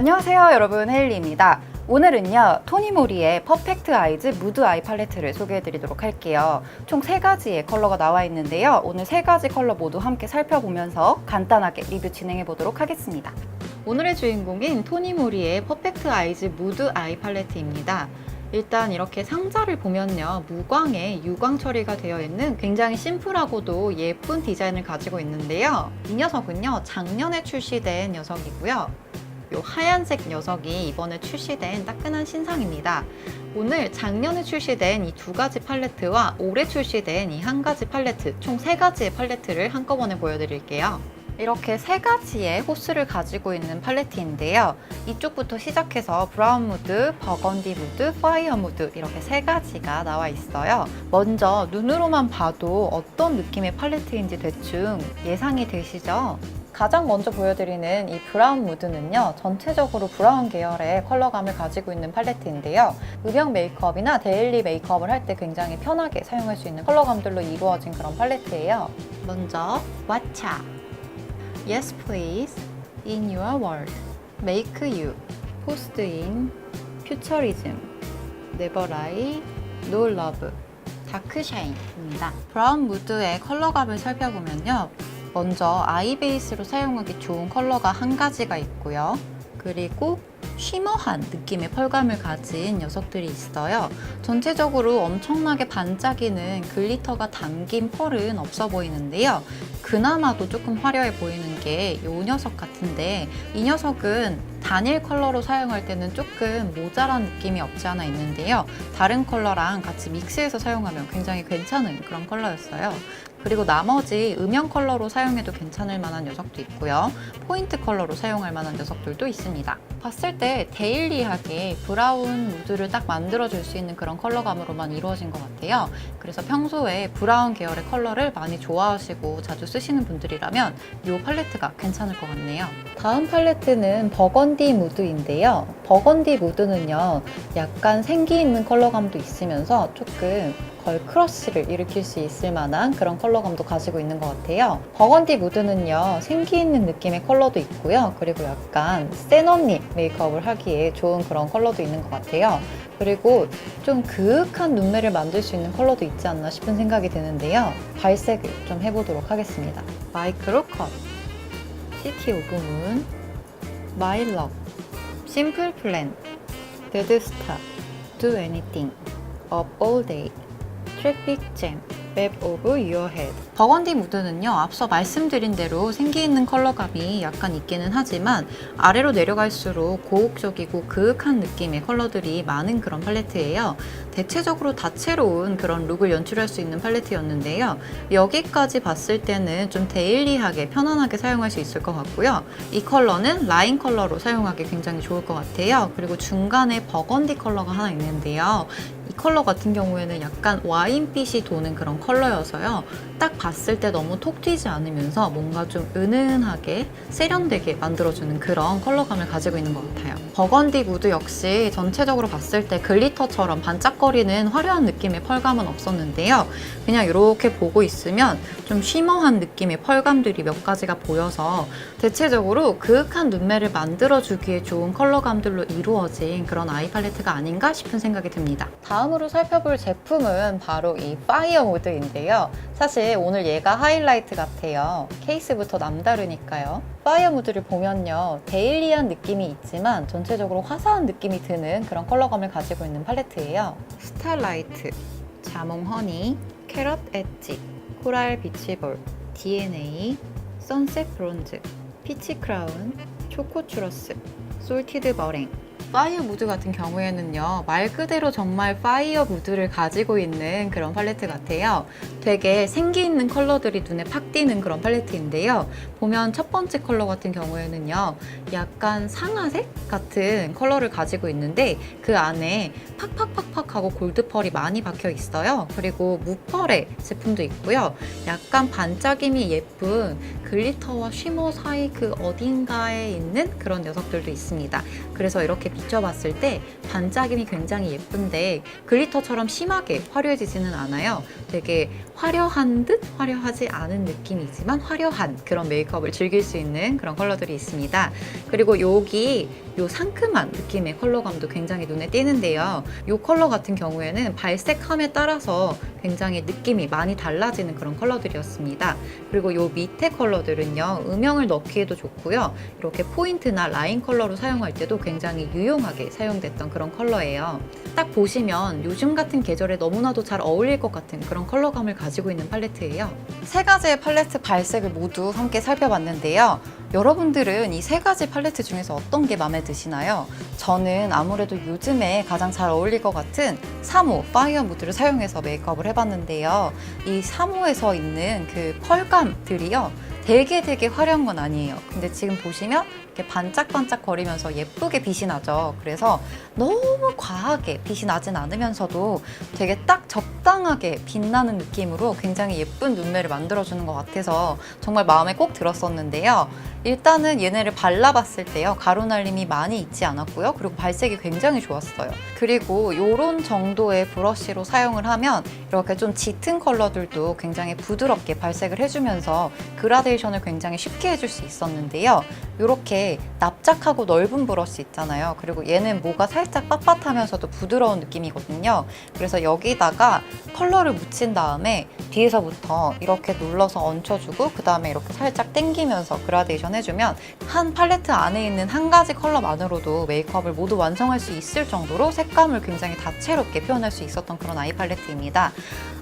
안녕하세요 여러분 헤일리입니다. 오늘은요 토니모리의 퍼펙트 아이즈 무드 아이 팔레트를 소개해 드리도록 할게요. 총 세 가지의 컬러가 나와 있는데요. 오늘 세 가지 컬러 모두 함께 살펴보면서 간단하게 리뷰 진행해 보도록 하겠습니다. 오늘의 주인공인 토니모리의 퍼펙트 아이즈 무드 아이 팔레트입니다. 일단 이렇게 상자를 보면요 무광에 유광 처리가 되어 있는 굉장히 심플하고도 예쁜 디자인을 가지고 있는데요 이 녀석은요 작년에 출시된 녀석이고요 요 하얀색 녀석이 이번에 출시된 따끈한 신상입니다 오늘 작년에 출시된 이 두 가지 팔레트와 올해 출시된 이 한 가지 팔레트 총 세 가지의 팔레트를 한꺼번에 보여드릴게요 이렇게 세 가지의 호스를 가지고 있는 팔레트인데요. 이쪽부터 시작해서 브라운 무드, 버건디 무드, 파이어 무드 이렇게 세 가지가 나와 있어요. 먼저 눈으로만 봐도 어떤 느낌의 팔레트인지 대충 예상이 되시죠? 가장 먼저 보여드리는 이 브라운 무드는요, 전체적으로 브라운 계열의 컬러감을 가지고 있는 팔레트인데요. 음영 메이크업이나 데일리 메이크업을 할 때 굉장히 편하게 사용할 수 있는 컬러감들로 이루어진 그런 팔레트예요. 먼저 왓챠 Yes please, in your world, make you, post in, futurism, never lie, no love, 다크 샤인입니다. 브라운 무드의 컬러감을 살펴보면요. 먼저 아이 베이스로 사용하기 좋은 컬러가 한 가지가 있고요. 그리고 쉬머한 느낌의 펄감을 가진 녀석들이 있어요. 전체적으로 엄청나게 반짝이는 글리터가 담긴 펄은 없어 보이는데요. 그나마도 조금 화려해 보이는 게 이 녀석 같은데 이 녀석은 단일 컬러로 사용할 때는 조금 모자란 느낌이 없지 않아 있는데요. 다른 컬러랑 같이 믹스해서 사용하면 굉장히 괜찮은 그런 컬러였어요. 그리고 나머지 음영 컬러로 사용해도 괜찮을 만한 녀석도 있고요. 포인트 컬러로 사용할 만한 녀석들도 있습니다. 봤을 때 데일리하게 브라운 무드를 딱 만들어줄 수 있는 그런 컬러감으로만 이루어진 것 같아요. 그래서 평소에 브라운 계열의 컬러를 많이 좋아하시고 자주 쓰시는 분들이라면 이 팔레트가 괜찮을 것 같네요. 다음 팔레트는 버건디 무드인데요. 버건디 무드는요, 약간 생기 있는 컬러감도 있으면서 조금 걸크러쉬를 일으킬 수 있을 만한 그런 컬러감도 가지고 있는 것 같아요. 버건디 무드는요, 생기 있는 느낌의 컬러도 있고요. 그리고 약간 센 언니 메이크업을 하기에 좋은 그런 컬러도 있는 것 같아요. 그리고 좀 그윽한 눈매를 만들 수 있는 컬러도 있지 않나 싶은 생각이 드는데요. 발색을 좀 해보도록 하겠습니다. 마이크로 컷, 시티 오브 문, 마이 러 심플 플랜, 데드 스타, do anything, up all day, 트래 맵 오브 유어 헤드. 버건디 무드는요, 앞서 말씀드린 대로 생기 있는 컬러감이 약간 있기는 하지만 아래로 내려갈수록 고혹적이고 그윽한 느낌의 컬러들이 많은 그런 팔레트예요. 대체적으로 다채로운 그런 룩을 연출할 수 있는 팔레트였는데요. 여기까지 봤을 때는 좀 데일리하게 편안하게 사용할 수 있을 것 같고요. 이 컬러는 라인 컬러로 사용하기 굉장히 좋을 것 같아요. 그리고 중간에 버건디 컬러가 하나 있는데요. 이 컬러 같은 경우에는 약간 와인빛이 도는 그런 컬러여서요. 딱 봤을 때 너무 톡 튀지 않으면서 뭔가 좀 은은하게 세련되게 만들어주는 그런 컬러감을 가지고 있는 것 같아요. 버건디 무드 역시 전체적으로 봤을 때 글리터처럼 반짝거리는 화려한 느낌의 펄감은 없었는데요. 그냥 이렇게 보고 있으면 좀 쉬머한 느낌의 펄감들이 몇 가지가 보여서 대체적으로 그윽한 눈매를 만들어주기에 좋은 컬러감들로 이루어진 그런 아이 팔레트가 아닌가 싶은 생각이 듭니다. 다음 으로 살펴볼 제품은 바로 이 파이어 무드인데요. 사실 오늘 얘가 하이라이트 같아요. 케이스부터 남다르니까요. 파이어 무드를 보면요. 데일리한 느낌이 있지만 전체적으로 화사한 느낌이 드는 그런 컬러감을 가지고 있는 팔레트예요. 스타라이트, 자몽 허니, 캐럿 엣지, 코랄 비치볼, DNA, 선셋 브론즈, 피치 크라운, 초코 추러스, 솔티드 머랭, 파이어 무드 같은 경우에는요, 말 그대로 정말 파이어 무드를 가지고 있는 그런 팔레트 같아요. 되게 생기 있는 컬러들이 눈에 팍 띄는 그런 팔레트인데요. 보면 첫 번째 컬러 같은 경우에는요, 약간 상아색 같은 컬러를 가지고 있는데 그 안에 팍팍팍팍 하고 골드펄이 많이 박혀 있어요. 그리고 무펄의 제품도 있고요. 약간 반짝임이 예쁜 글리터와 쉬머 사이 그 어딘가에 있는 그런 녀석들도 있습니다. 그래서 이렇게 비춰봤을 때 반짝임이 굉장히 예쁜데 글리터처럼 심하게 화려해지지는 않아요. 되게 화려한 듯 화려하지 않은 느낌이지만 화려한 그런 메이크업을 즐길 수 있는 그런 컬러들이 있습니다. 그리고 여기 요 상큼한 느낌의 컬러감도 굉장히 눈에 띄는데요. 요 컬러 같은 경우에는 발색함에 따라서 굉장히 느낌이 많이 달라지는 그런 컬러들이었습니다. 그리고 요 밑에 컬러들은요, 음영을 넣기에도 좋고요. 이렇게 포인트나 라인 컬러로 사용할 때도 굉장히 유용하게 사용됐던 그런 컬러예요. 딱 보시면 요즘 같은 계절에 너무나도 잘 어울릴 것 같은 그런 컬러감을 가지고 있는 팔레트예요. 세 가지의 팔레트 발색을 모두 함께 살펴봤는데요. 여러분들은 이 세 가지 팔레트 중에서 어떤 게 마음에 드시나요? 저는 아무래도 요즘에 가장 잘 어울릴 것 같은 3호 파이어 무드를 사용해서 메이크업을 해봤는데요. 이 3호에서 있는 그 펄감들이요. 되게 되게 화려한 건 아니에요. 근데 지금 보시면 이렇게 반짝반짝 거리면서 예쁘게 빛이 나죠. 그래서 너무 과하게 빛이 나진 않으면서도 되게 딱 적당하게 빛나는 느낌으로 굉장히 예쁜 눈매를 만들어주는 것 같아서 정말 마음에 꼭 들었었는데요. 일단은 얘네를 발라봤을 때요. 가루 날림이 많이 있지 않았고요. 그리고 발색이 굉장히 좋았어요. 그리고 이런 정도의 브러쉬로 사용을 하면 이렇게 좀 짙은 컬러들도 굉장히 부드럽게 발색을 해주면서 그라데이션 을 굉장히 쉽게 해줄 수 있었는데요. 이렇게 납작하고 넓은 브러쉬 있잖아요. 그리고 얘는 뭐가 살짝 빳빳하면서도 부드러운 느낌이거든요. 그래서 여기다가 컬러를 묻힌 다음에 뒤에서부터 이렇게 눌러서 얹혀주고 그 다음에 이렇게 살짝 당기면서 그라데이션 해주면 한 팔레트 안에 있는 한 가지 컬러만으로도 메이크업을 모두 완성할 수 있을 정도로 색감을 굉장히 다채롭게 표현할 수 있었던 그런 아이 팔레트입니다.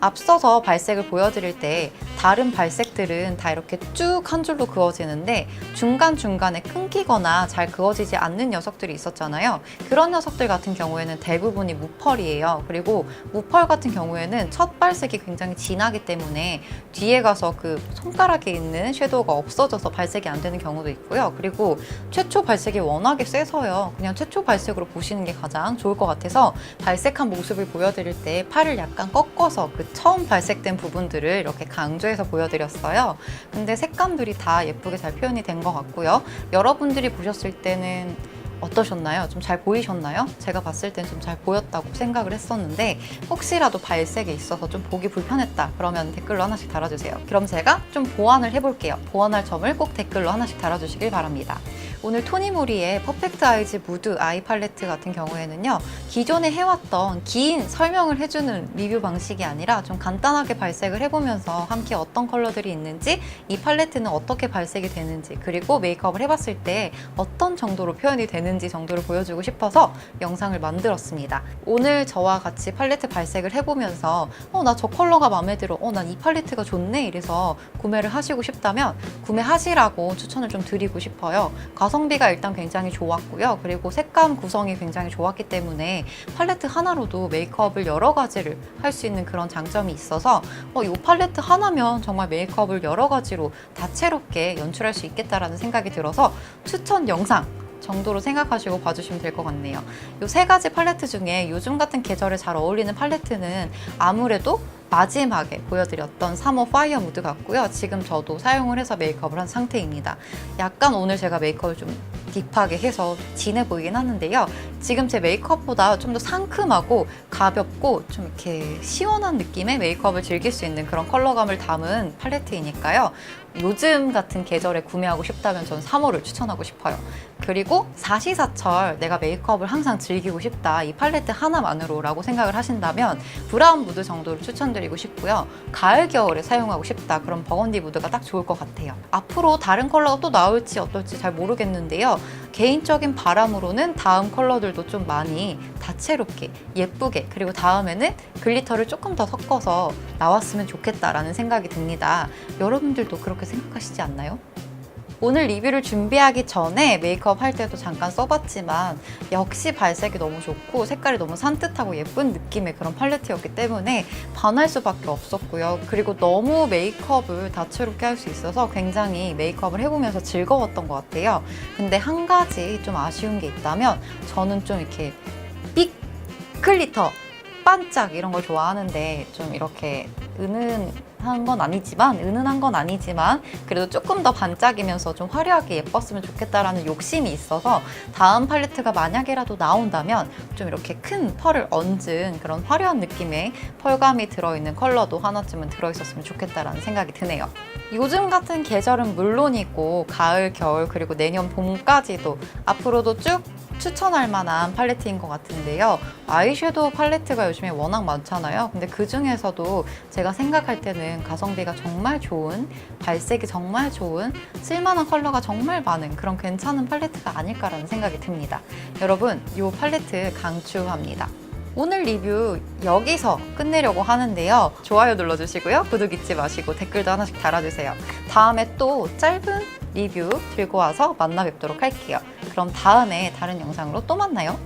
앞서서 발색을 보여드릴 때 다른 발색들은 다 이렇게 쭉 한 줄로 그어지는데 중간중간에 끊기거나 잘 그어지지 않는 녀석들이 있었잖아요. 그런 녀석들 같은 경우에는 대부분이 무펄이에요. 그리고 무펄 같은 경우에는 첫 발색이 굉장히 진하기 때문에 뒤에 가서 그 손가락에 있는 섀도우가 없어져서 발색이 안 되는 경우도 있고요. 그리고 최초 발색이 워낙에 세서요. 그냥 최초 발색으로 보시는 게 가장 좋을 것 같아서 발색한 모습을 보여드릴 때 팔을 약간 꺾어서 그 처음 발색된 부분들을 이렇게 강조 해서 보여드렸어요. 근데 색감들이 다 예쁘게 잘 표현이 된 것 같고요. 여러분들이 보셨을 때는 어떠셨나요? 좀 잘 보이셨나요? 제가 봤을 땐 좀 잘 보였다고 생각을 했었는데 혹시라도 발색에 있어서 좀 보기 불편했다 그러면 댓글로 하나씩 달아주세요. 그럼 제가 좀 보완을 해볼게요. 보완할 점을 꼭 댓글로 하나씩 달아주시길 바랍니다. 오늘 토니모리의 퍼펙트 아이즈 무드 아이 팔레트 같은 경우에는요 기존에 해왔던 긴 설명을 해주는 리뷰 방식이 아니라 좀 간단하게 발색을 해보면서 함께 어떤 컬러들이 있는지 이 팔레트는 어떻게 발색이 되는지 그리고 메이크업을 해봤을 때 어떤 정도로 표현이 되는지 정도를 보여주고 싶어서 영상을 만들었습니다. 오늘 저와 같이 팔레트 발색을 해보면서 어 나 저 컬러가 마음에 들어 어 난 이 팔레트가 좋네 이래서 구매를 하시고 싶다면 구매하시라고 추천을 좀 드리고 싶어요 가성비가 일단 굉장히 좋았고요. 그리고 색감 구성이 굉장히 좋았기 때문에 팔레트 하나로도 메이크업을 여러 가지를 할 수 있는 그런 장점이 있어서 어, 이 팔레트 하나면 정말 메이크업을 여러 가지로 다채롭게 연출할 수 있겠다라는 생각이 들어서 추천 영상 정도로 생각하시고 봐주시면 될 것 같네요. 이 세 가지 팔레트 중에 요즘 같은 계절에 잘 어울리는 팔레트는 아무래도 마지막에 보여드렸던 3호 파이어 무드 같고요. 지금 저도 사용을 해서 메이크업을 한 상태입니다. 약간 오늘 제가 메이크업을 좀 딥하게 해서 진해 보이긴 하는데요. 지금 제 메이크업보다 좀 더 상큼하고 가볍고 좀 이렇게 시원한 느낌의 메이크업을 즐길 수 있는 그런 컬러감을 담은 팔레트이니까요. 요즘 같은 계절에 구매하고 싶다면 전 3호를 추천하고 싶어요. 그리고 사시사철 내가 메이크업을 항상 즐기고 싶다. 이 팔레트 하나만으로 라고 생각을 하신다면 브라운 무드 정도를 추천드리고 싶고요. 가을, 겨울에 사용하고 싶다. 그럼 버건디 무드가 딱 좋을 것 같아요. 앞으로 다른 컬러가 또 나올지 어떨지 잘 모르겠는데요. 개인적인 바람으로는 다음 컬러들도 좀 많이 다채롭게 예쁘게 그리고 다음에는 글리터를 조금 더 섞어서 나왔으면 좋겠다라는 생각이 듭니다. 여러분들도 그렇게 생각하시지 않나요? 오늘 리뷰를 준비하기 전에 메이크업 할 때도 잠깐 써봤지만 역시 발색이 너무 좋고 색깔이 너무 산뜻하고 예쁜 느낌의 그런 팔레트였기 때문에 반할 수밖에 없었고요. 그리고 너무 메이크업을 다채롭게 할 수 있어서 굉장히 메이크업을 해보면서 즐거웠던 것 같아요. 근데 한 가지 좀 아쉬운 게 있다면 저는 좀 이렇게 삑 글리터 반짝 이런 걸 좋아하는데 좀 이렇게 은은한 한건 아니지만 은은한 건 아니지만 그래도 조금 더 반짝이면서 좀 화려하게 예뻤으면 좋겠다라는 욕심이 있어서 다음 팔레트가 만약에라도 나온다면 좀 이렇게 큰 펄을 얹은 그런 화려한 느낌의 펄감이 들어있는 컬러도 하나쯤은 들어있었으면 좋겠다라는 생각이 드네요. 요즘 같은 계절은 물론이고 가을, 겨울 그리고 내년 봄까지도 앞으로도 쭉 추천할 만한 팔레트인 것 같은데요. 아이섀도우 팔레트가 요즘에 워낙 많잖아요. 근데 그 중에서도 제가 생각할 때는 가성비가 정말 좋은, 발색이 정말 좋은, 쓸만한 컬러가 정말 많은 그런 괜찮은 팔레트가 아닐까라는 생각이 듭니다. 여러분, 이 팔레트 강추합니다. 오늘 리뷰 여기서 끝내려고 하는데요. 좋아요 눌러주시고요. 구독 잊지 마시고 댓글도 하나씩 달아주세요. 다음에 또 짧은 리뷰 들고 와서 만나 뵙도록 할게요. 그럼 다음에 다른 영상으로 또 만나요.